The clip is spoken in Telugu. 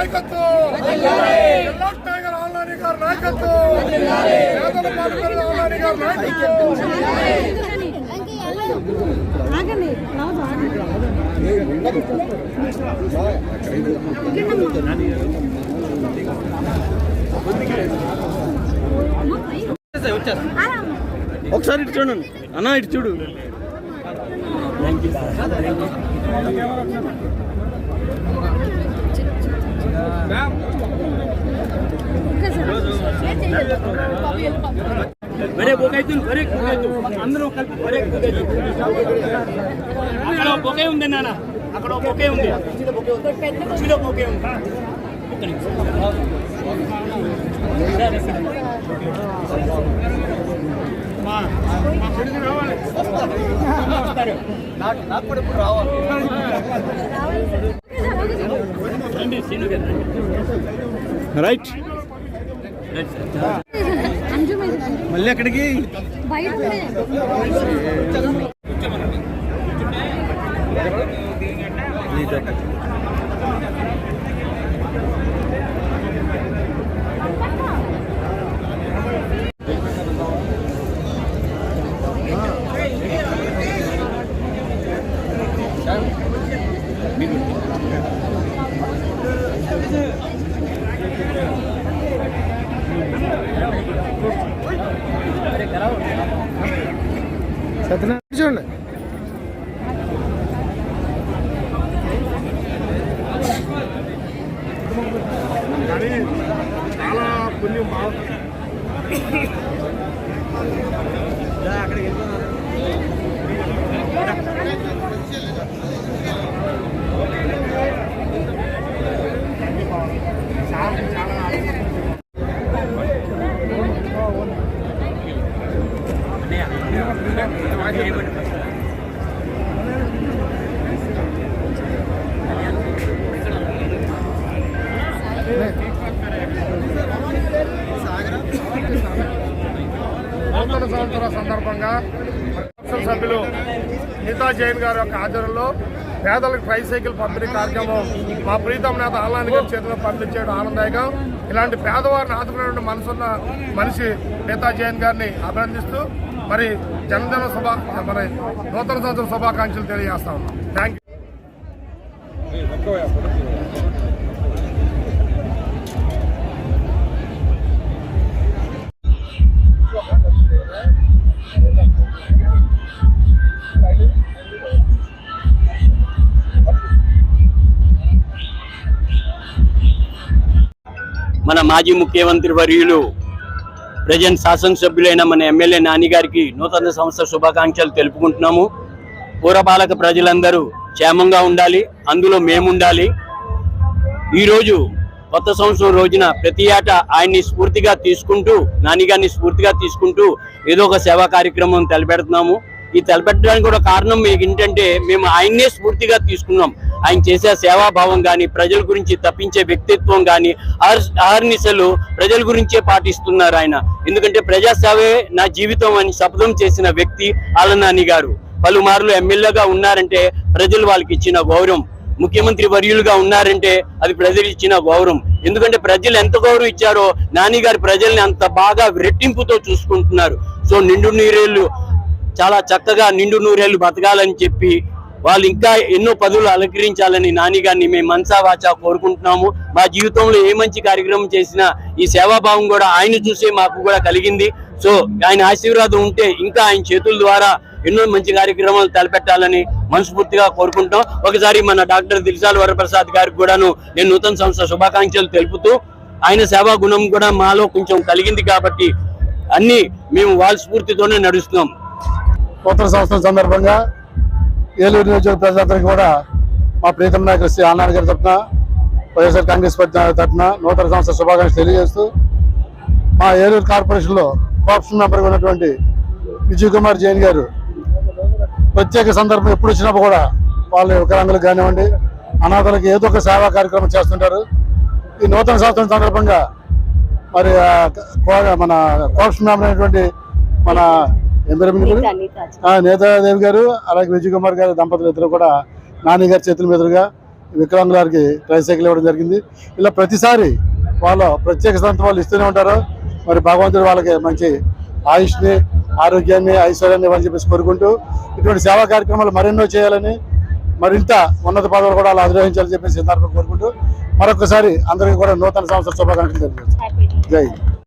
నాయకత్వం! జిల్లా టైగర్ ఆల్నాని గారి నాయకత్వం! పేదల పాలకులు ఆల్నాని గారి నాయకత్వం! ఆగండి రాదు ఆగండి ఒకసారి ఇటు చూడండి. అన్న ఇటు చూడు. బరే బొకైతులు బరే బొకైతులు అందరూ కలిపి బరే బొకైతులు అక్కడ బొకే ఉంది నాన్న. అక్కడ బొకే ఉంది. చిన్న బొకే ఉంది. ఒక్క నాకు సరే, సరే. రావాలి. రైట్. మళ్ళీ ఎక్కడికి? బయట చాలా పుణ్యం బాగుంటుంది నూతన సంవత్సర సందర్భంగా కౌన్సిల్ సభ్యులు నీతా జైన్ గారి యొక్క ఆధ్వర్యంలో పేదలకు ట్రై సైకిల్ పంపిణీ కార్యక్రమం మా ప్రీతం నేత ఆల్లాని గారి చేతిలో పంపించేయడం ఆనందదాయకం. ఇలాంటి పేదవారిని ఆదుకునేటువంటి మనసున్న మనిషి గీతా జైన్ గారిని అభినందిస్తూ మరి జన్మదిన శుభ మరి నూతన సంవత్సర శుభాకాంక్షలు తెలియజేస్తా ఉన్నాం. థ్యాంక్ మన మాజీ ముఖ్యమంత్రి వర్యులు ప్రజెంట్ శాసనసభ్యులైన మన ఎమ్మెల్యే నానిగారికి నూతన సంవత్సర శుభాకాంక్షలు తెలుపుకుంటున్నాము. పూరపాలక ప్రజలందరూ క్షేమంగా ఉండాలి అందులో మేముండాలి. ఈరోజు కొత్త సంవత్సరం రోజున ప్రతి ఏటా ఆయన్ని స్ఫూర్తిగా తీసుకుంటూ నానిగారిని స్ఫూర్తిగా తీసుకుంటూ ఏదో ఒక సేవా కార్యక్రమం తలపెడుతున్నాము. ఈ తలపెట్టడానికి కూడా కారణం మీకు ఏంటంటే మేము ఆయన్నే స్ఫూర్తిగా తీసుకున్నాం. ఆయన చేసే సేవాభావం కానీ ప్రజల గురించి తప్పించే వ్యక్తిత్వం కానీ ఆహర్నిశలు ప్రజల గురించే పాటిస్తున్నారు ఆయన. ఎందుకంటే ప్రజాసేవే నా జీవితం అని శపథం చేసిన వ్యక్తి ఆలనాని గారు. పలుమార్లు ఎమ్మెల్యేగా ఉన్నారంటే ప్రజలు వాళ్ళకి ఇచ్చిన గౌరవం. ముఖ్యమంత్రి వర్యులుగా ఉన్నారంటే అది ప్రజలు ఇచ్చిన గౌరవం. ఎందుకంటే ప్రజలు ఎంత గౌరవం ఇచ్చారో నాని గారు ప్రజల్ని అంత బాగా రెట్టింపుతో చూసుకుంటున్నారు. సో నిండు నీరేళ్ళు చాలా చక్కగా నిండు నూరేళ్ళు బతకాలని చెప్పి వాళ్ళు ఇంకా ఎన్నో పదవులు అలంకరించాలని నానిగారిని మేము మనసా వాచా కోరుకుంటున్నాము. మా జీవితంలో ఏ మంచి కార్యక్రమం చేసినా ఈ సేవాభావం కూడా ఆయన చూసే మాకు కూడా కలిగింది. సో ఆయన ఆశీర్వాదం ఉంటే ఇంకా ఆయన చేతుల ద్వారా ఎన్నో మంచి కార్యక్రమాలు తలపెట్టాలని మనస్ఫూర్తిగా కోరుకుంటాం ఒకసారి మన డాక్టర్ దిల్సాల్ వరప్రసాద్ గారికి కూడాను నేను నూతన సంస్థ శుభాకాంక్షలు తెలుపుతూ ఆయన సేవా గుణం కూడా మాలో కొంచెం కలిగింది కాబట్టి అన్ని మేము వాళ్ళ స్ఫూర్తితోనే నడుస్తున్నాం. నూతన సంవత్సరం సందర్భంగా ఏలూరు నియోజకవర్గ ప్రజలందరికీ కూడా మా ప్రీతం నాయకులు శ్రీ అన్నారాయణ గారి తరఫున వైఎస్ఆర్ కాంగ్రెస్ పార్టీ తరఫున నూతన సంవత్సర శుభాకాంక్షలు తెలియజేస్తూ మా ఏలూరు కార్పొరేషన్లో కోఆప్షన్ మెంబర్గా ఉన్నటువంటి విజయ్ కుమార్ జైన్ గారు ప్రత్యేక సందర్భం ఎప్పుడు వచ్చినప్పుడు కూడా వాళ్ళ వికలాంగులకు కానివ్వండి అనాథలకు ఏదో ఒక సేవా కార్యక్రమం చేస్తుంటారు. ఈ నూతన సంవత్సరం సందర్భంగా మరి మన కోఆప్షన్ మెంబర్ అయినటువంటి మన నేతాదేవి గారు అలాగే విజయ్ కుమార్ గారు దంపతులు ఇద్దరు కూడా నాని గారి చేతుల మీదుగా వికలాంగులకి ట్రైసైకిల్ ఇవ్వడం జరిగింది. ఇలా ప్రతిసారి వాళ్ళ ప్రత్యేక సంత వాళ్ళు ఇస్తూనే ఉంటారు. మరి భగవంతుడు వాళ్ళకి మంచి ఆయుష్ని ఆరోగ్యాన్ని ఐశ్వర్యాన్ని ఇవ్వాలని చెప్పేసి కోరుకుంటూ ఇటువంటి సేవా కార్యక్రమాలు మరెన్నో చేయాలని మరింత ఉన్నత పదవులు కూడా అలా అధిరోహించాలని చెప్పేసి సందర్భంగా కోరుకుంటూ మరొకసారి అందరికీ కూడా నూతన సంవత్సర శుభాకాంక్షలు తెలియజేస్తాను జై.